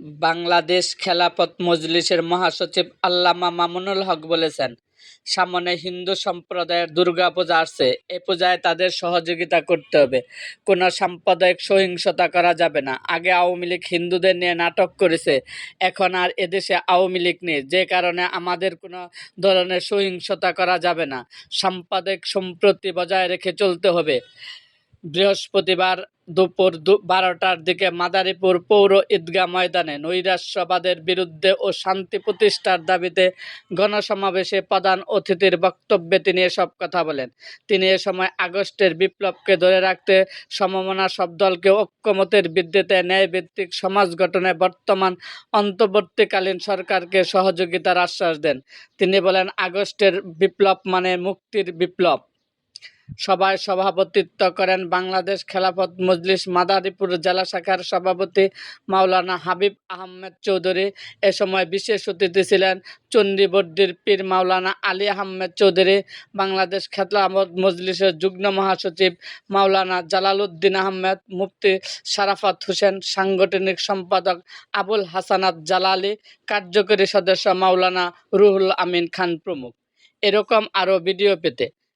বাংলাদেশ খেলাফত মজলিসের মহাসচিব আল্লামা মামুনুল হক বলেছেন, সামনে হিন্দু সম্প্রদায়ের দুর্গাপূজা আসছে, এ পূজায় তাদের সহযোগিতা করতে হবে। কোনো সাম্প্রদায়িক সহিংসতা করা যাবে না। আগে আওয়ামী লীগ হিন্দুদের নিয়ে নাটক করেছে, এখন আর এদেশে আওয়ামী লীগ নেই। যে কারণে আমাদের কোনো ধরনের সহিংসতা করা যাবে না। সাম্প্রদায়িক সম্প্রতি বজায় রেখে চলতে হবে। বৃহস্পতিবার দুপুর বারোটার দিকে মাদারীপুর পৌর ঈদগাহ ময়দানে নৈরাশ্যবাদের বিরুদ্ধে ও শান্তি প্রতিষ্ঠার দাবিতে গণসমাবেশে প্রধান অতিথির বক্তব্যে তিনি এসব কথা বলেন। তিনি এ সময় আগস্টের বিপ্লবকে ধরে রাখতে সমমনা সব দলকে ঐক্যমতের ভিত্তিতে ন্যায়ভিত্তিক সমাজ গঠনে বর্তমান অন্তর্বর্তীকালীন সরকারকে সহযোগিতার আশ্বাস দেন। তিনি বলেন, আগস্টের বিপ্লব মানে মুক্তির বিপ্লব। সভায় সভাপতিত্ব করেন বাংলাদেশ খেলাফত মজলিস মাদারীপুর জেলা শাখার সভাপতি মাওলানা হাবিব আহমেদ চৌধুরী। এ সময় বিশেষ অতিথি ছিলেন চণ্ডীবর্দির পীর মাওলানা আলী আহমেদ চৌধুরী, বাংলাদেশ খেলাফত মজলিসের যুগ্ম মহাসচিব মাওলানা জালালউদ্দিন আহমেদ, মুফতি শারাফাত হোসেন, সাংগঠনিক সম্পাদক আবুল হাসানাত জালালি, কার্যকরী সদস্য মাওলানা রুহুল আমিন খান প্রমুখ। এরকম আরও ভিডিও পেতে